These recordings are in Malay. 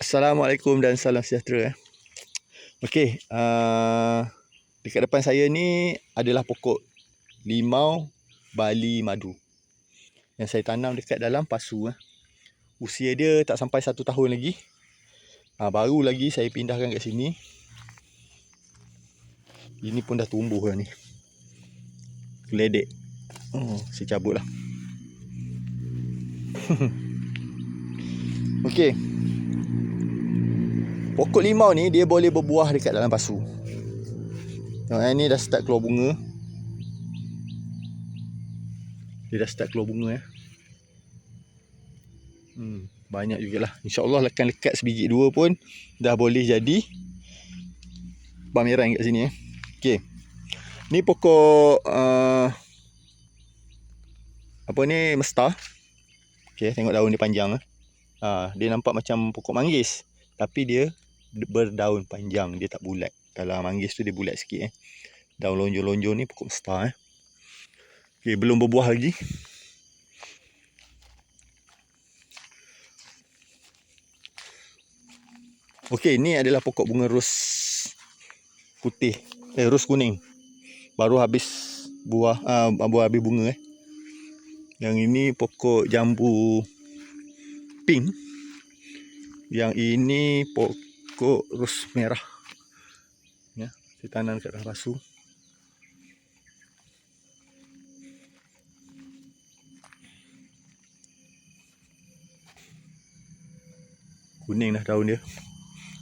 Assalamualaikum dan salam sejahtera. eh. Okey, uh, dekat depan saya ni adalah pokok limau Bali madu. Yang saya tanam dekat dalam pasu. Eh. Usia dia tak sampai satu tahun lagi. Uh, baru lagi saya pindahkan kat sini. Ini pun dah tumbuh dah ni. Geledek. Oh, saya cabut lah. Okey. Pokok limau ni dia boleh berbuah dekat dalam pasu. Tengok eh, ni dah start keluar bunga. Dia dah start keluar bunga ya. Hmm, banyak jugalah. InsyaAllah akan lekat sebiji dua pun dah boleh jadi pameran kat sini eh. Okey. Ni pokok uh, apa ni mestar. Okey, tengok daun dia panjang ah. Ha, dia nampak macam pokok manggis tapi dia berdaun panjang dia tak bulat kalau manggis tu dia bulat sikit eh daun lonjong-lonjong ni pokok star eh okay, belum berbuah lagi Okey, ni adalah pokok bunga ros putih, eh ros kuning. Baru habis buah, uh, baru habis bunga eh. Yang ini pokok jambu pink. Yang ini pokok ros merah. Ya, saya tanam kat dalam rasu. Kuning dah daun dia.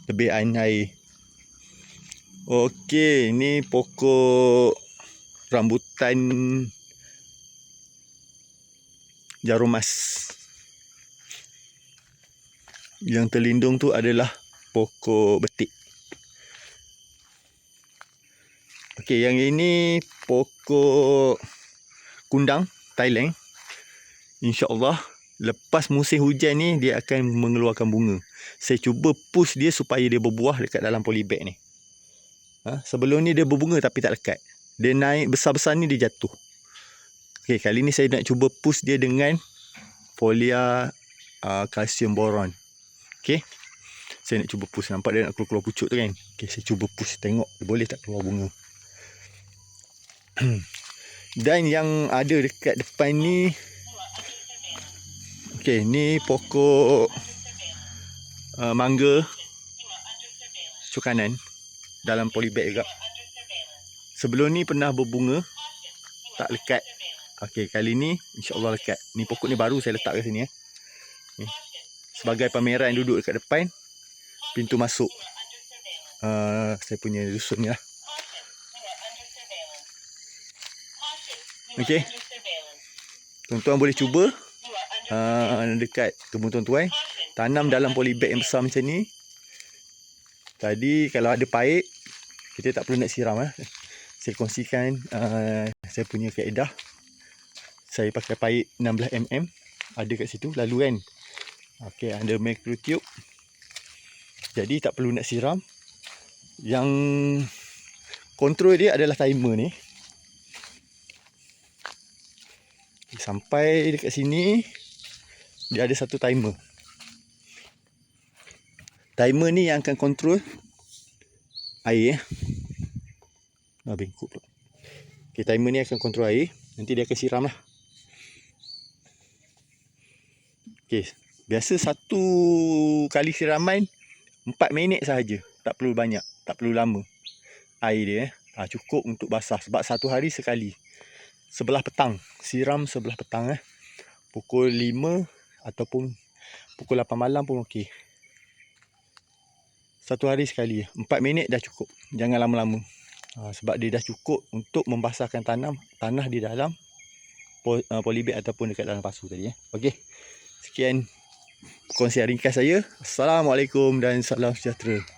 Lebih ain air. Okey, ni pokok rambutan jarum mas. Yang terlindung tu adalah pokok betik. Okey, yang ini pokok kundang Thailand. InsyaAllah lepas musim hujan ni dia akan mengeluarkan bunga. Saya cuba push dia supaya dia berbuah dekat dalam polybag ni. Ha? Sebelum ni dia berbunga tapi tak lekat. Dia naik besar-besar ni dia jatuh. Okey, kali ni saya nak cuba push dia dengan folia uh, calcium boron. Okey. Saya nak cuba push. Nampak dia nak keluar-keluar pucuk tu kan. Okey, saya cuba push tengok dia boleh tak keluar bunga. Dan yang ada dekat depan ni Okey, ni pokok uh, mangga cukanan dalam polybag juga. Sebelum ni pernah berbunga tak lekat. Okey, kali ni insya-Allah lekat. Ni pokok ni baru saya letak kat sini eh. Sebagai pameran duduk dekat depan pintu masuk uh, saya punya dusun ni lah. Okey. Tuan-tuan boleh cuba uh, dekat kebun tuan-tuan tanam dalam polybag yang besar macam ni tadi kalau ada paik kita tak perlu nak siram eh. saya kongsikan uh, saya punya kaedah saya pakai paik 16mm ada kat situ lalu kan ok ada micro tube jadi tak perlu nak siram yang kontrol dia adalah timer ni sampai dekat sini dia ada satu timer timer ni yang akan kontrol air eh. Ah, bengkok pula. Okay, timer ni akan kontrol air. Nanti dia akan siram lah. Okay, biasa satu kali siraman 4 minit sahaja. Tak perlu banyak. Tak perlu lama. Air dia. Ha, cukup untuk basah. Sebab satu hari sekali. Sebelah petang. Siram sebelah petang eh. Pukul 5 ataupun pukul 8 malam pun okey. Satu hari sekali. Empat minit dah cukup. Jangan lama-lama. Ha, sebab dia dah cukup untuk membasahkan tanam tanah di dalam uh, polybag ataupun dekat dalam pasu tadi. Eh. Okey. Sekian kongsian ringkas saya. Assalamualaikum dan salam sejahtera.